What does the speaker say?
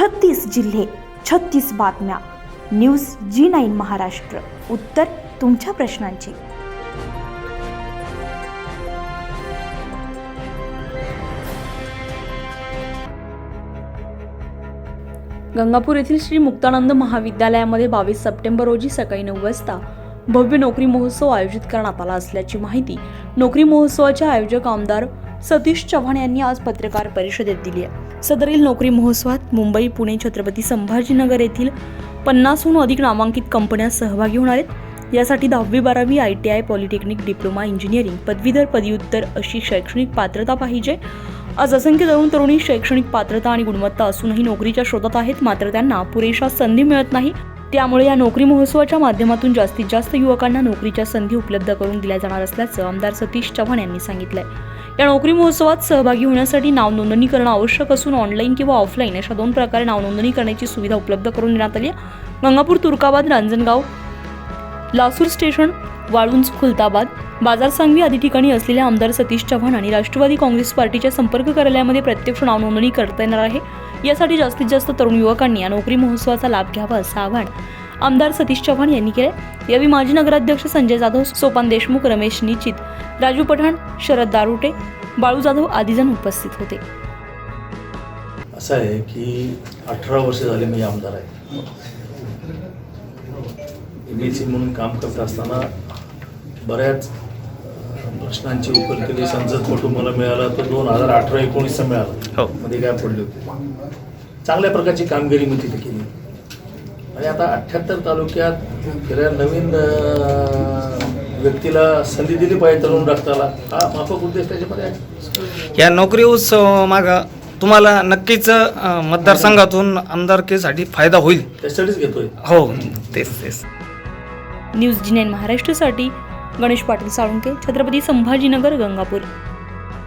छत्तीस जिल्हे छत्तीस बातम्या. News G nine Maharashtra. उत्तर तुमच्या प्रश्नांची. गंगापूर येथील श्री मुक्तानंद महाविद्यालयामध्ये बावीस सप्टेंबर रोजी सकाळी नऊ वाजता भव्य नोकरी महोत्सव आयोजित करण्यात आला असल्याची माहिती नोकरी महोत्सवाचे आयोजक आमदार सतीश चव्हाण यांनी आज पत्रकार परिषदेत दिली आहे. सदरील नोकरी महोत्सवात मुंबई पुणे छत्रपती संभाजीनगर येथील पन्नासहून अधिक नामांकित कंपन्या सहभागी होणार आहेत. यासाठी दहावी बारावी I T I polytechnic diploma engineering पदवीधर पदव्युत्तर अशी शैक्षणिक पात्रता पाहिजे. आज असंख्य तरुण तरुणी शैक्षणिक पात्रता आणि गुणवत्ता असूनही नोकरीच्या शोधात आहेत मात्र त्यांना पुरेशा संधी मिळत नाही. त्यामुळे या नोकरी महोत्सवाच्या माध्यमातून जास्तीत जास्त युवकांना नोकरीच्या संधी उपलब्ध करून दिल्या जाणार असल्याचं आमदार सतीश चव्हाण यांनी सांगितलंय. या नोकरी महोत्सवात सहभागी होण्यासाठी नाव नोंदणी करणं आवश्यक असून ऑनलाईन किंवा ऑफलाईन अशा दोन प्रकारे नाव नोंदणी करण्याची सुविधा उपलब्ध करून देण्यात आली गंगापूर तुर्काबाद रांजणगाव लासूर स्टेशन वाळुंज खुलताबाद बाजार सांगवी आदी ठिकाणी असलेल्या आमदार सतीश चव्हाण आणि राष्ट्रवादी काँग्रेस पार्टीच्या संपर्क कार्यालयामध्ये प्रत्यक्ष नाव नोंदणी करता येणार आहे. यासाठी जास्तीत जास्त तरुण युवकांनी या नोकरी महोत्सवाचा लाभ घ्यावा असं आवाहन आमदार सतीश चव्हाण यांनी केले यावेळी माजी नगराध्यक्ष संजय जाधव सोपान देशमुख रमेश निचित राजू पठाण शरद दारुटे बाळू जाधव आदीजण उपस्थित होते. असं आहे की अठरा वर्ष झाले मी आमदार आहे. एम सी म्हणून काम करत असताना बऱ्याच प्रश्नांची उकल केली संसदपटू मला मिळाला तो दोन हजार अठरा एकोणीसचा मिळाला. हो. मध्ये काय पडले होते? चांगल्या प्रकारची कामगिरी मी तिथे केली. आणि आता अठ्ठ्याहत्तर तालुक्यात फिरायला नवीन व्यक्तीला संधी दिली पाहिजे तरुण राष्ट्राला हा माफक उद्देश त्याच्यामध्ये आहे. या नोकरी उत्सव माग तुम्हाला नक्कीच मतदारसंघातून आमदारकीसाठी फायदा होईल. त्यासाठीच घेतोय. हो तेच तेच. न्यूज जी नाईन महाराष्ट्रासाठी गणेश पाटील साळुंके छत्रपती संभाजीनगर गंगापूर.